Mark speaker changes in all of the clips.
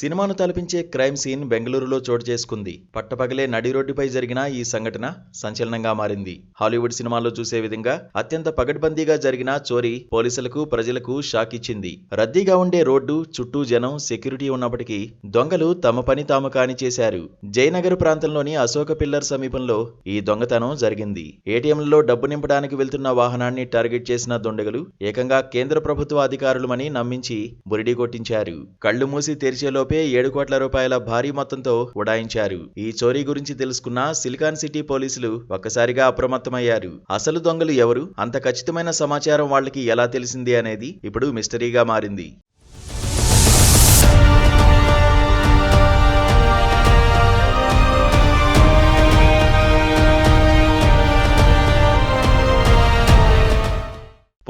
Speaker 1: సినిమాను తలపించే crime scene బెంగళూరులో చోటు చేసుకుంది. పట్టపగలే నడి రోడ్డుపై జరిగిన ఈ సంఘటన సంచలనంగా మారింది. హాలీవుడ్ సినిమాల్లో చూసే విధంగా అత్యంత పగడ్బందీగా జరిగిన చోరీ పోలీసులకు ప్రజలకు షాక్ ఇచ్చింది. రద్దీగా ఉండే రోడ్డు చుట్టూ జనం సెక్యూరిటీ ఉన్నప్పటికీ దొంగలు తమ పని తాము కాని చేశారు. జయనగర్ ప్రాంతంలోని అశోక పిల్లర్ సమీపంలో ఈ దొంగతనం జరిగింది. ఏటీఎంలలో డబ్బు నింపడానికి వెళ్తున్న వాహనాన్ని టార్గెట్ చేసిన దొండగలు ఏకంగా కేంద్ర ప్రభుత్వ అధికారులమని నమ్మించి బురిడి కొట్టించారు. కళ్ళు మూసి తెరిచేలో తెరిచేలోపే ఏడు కోట్ల రూపాయల భారీ మొత్తంతో ఉడాయించారు. ఈ చోరీ గురించి తెలుసుకున్న సిలికాన్ సిటీ పోలీసులు ఒక్కసారిగా అప్రమత్తమయ్యారు. అసలు దొంగలు ఎవరు? అంత ఖచ్చితమైన సమాచారం వాళ్ళకి ఎలా తెలిసింది అనేది ఇప్పుడు మిస్టరీగా మారింది.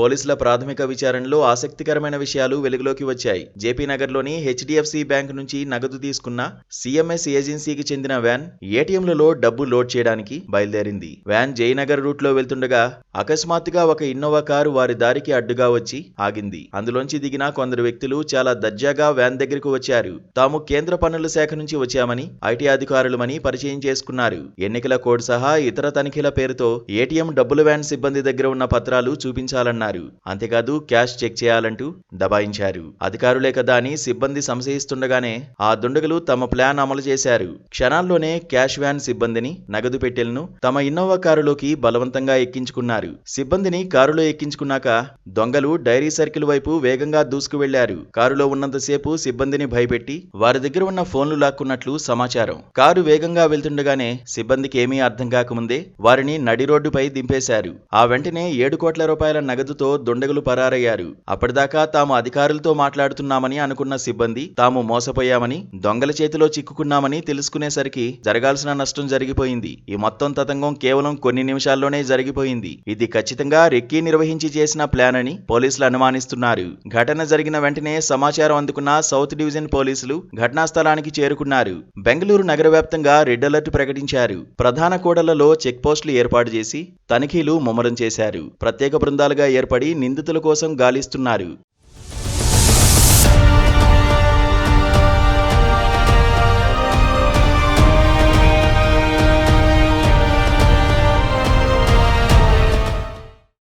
Speaker 1: పోలీసుల ప్రాథమిక విచారణలో ఆసక్తికరమైన విషయాలు వెలుగులోకి వచ్చాయి. జేపీ నగర్లోని హెచ్డిఎఫ్సి బ్యాంక్ నుంచి నగదు తీసుకున్న సిఎంఎస్ ఏజెన్సీకి చెందిన వ్యాన్ ఏటీఎంలలో డబ్బు లోడ్ చేయడానికి బయలుదేరింది. వ్యాన్ జయనగర్ రూట్లో వెళ్తుండగా అకస్మాత్తుగా ఒక ఇన్నోవా కారు వారి దారికి అడ్డుగా వచ్చి ఆగింది. అందులోంచి దిగిన కొందరు వ్యక్తులు చాలా దర్జాగా వ్యాన్ దగ్గరకు వచ్చారు. తాము కేంద్ర పన్నుల శాఖ నుంచి వచ్చామని ఐటీ అధికారులమని పరిచయం చేసుకున్నారు. ఎన్నికల కోడ్ సహా ఇతర తనిఖీల పేరుతో ఏటీఎం డబ్బుల వ్యాన్ సిబ్బంది దగ్గర ఉన్న పత్రాలు చూపించాలన్నారు. అంతేకాదు క్యాష్ చెక్ చేయాలంటూ దబాయించారు. అధికారులే కదా అని సిబ్బంది సంశయిస్తుండగానే ఆ దుండగులు తమ ప్లాన్ అమలు చేశారు. క్షణాల్లోనే క్యాష్ వ్యాన్ సిబ్బందిని నగదు పెట్టెలను తమ ఇన్నోవా కారులోకి బలవంతంగా ఎక్కించుకున్నారు. సిబ్బందిని కారులో ఎక్కించుకున్నాక దొంగలు డైరీ సర్కిల్ వైపు వేగంగా దూసుకు వెళ్ళారు కారులో ఉన్నంతసేపు సిబ్బందిని భయపెట్టి వారి దగ్గర ఉన్న ఫోన్లు లాక్కున్నట్లు సమాచారం. కారు వేగంగా వెళ్తుండగానే సిబ్బందికి ఏమీ అర్థం కాకముందే వారిని నడి రోడ్డుపై దింపేశారు. ఆ వెంటనే ఏడు కోట్ల రూపాయల నగదుతో దొండగులు పరారయ్యారు. అప్పటిదాకా తాము అధికారులతో మాట్లాడుతున్నామని అనుకున్న సిబ్బంది తాము మోసపోయామని దొంగల చేతిలో చిక్కుకున్నామని తెలుసుకునేసరికి జరగాల్సిన నష్టం జరిగిపోయింది. ఈ మొత్తం తతంగం కేవలం కొన్ని నిమిషాల్లోనే జరిగిపోయింది. ఇది ఖచ్చితంగా రెక్కీ నిర్వహించి చేసిన ప్లాన్ అని పోలీసులు అనుమానిస్తున్నారు. ఘటన జరిగిన వెంటనే సమాచారం అందుకున్న సౌత్ డివిజన్ పోలీసులు ఘటనా స్థలానికి చేరుకున్నారు. బెంగళూరు నగర వ్యాప్తంగా రెడ్ అలర్ట్ ప్రకటించారు. ప్రధాన కూడళ్ళలో చెక్ పోస్టులు ఏర్పాటు చేసి తనిఖీలు ముమ్మరం చేశారు. ప్రత్యేక బృందాలుగా ఏర్పడి నిందితుల కోసం గాలిస్తున్నారు.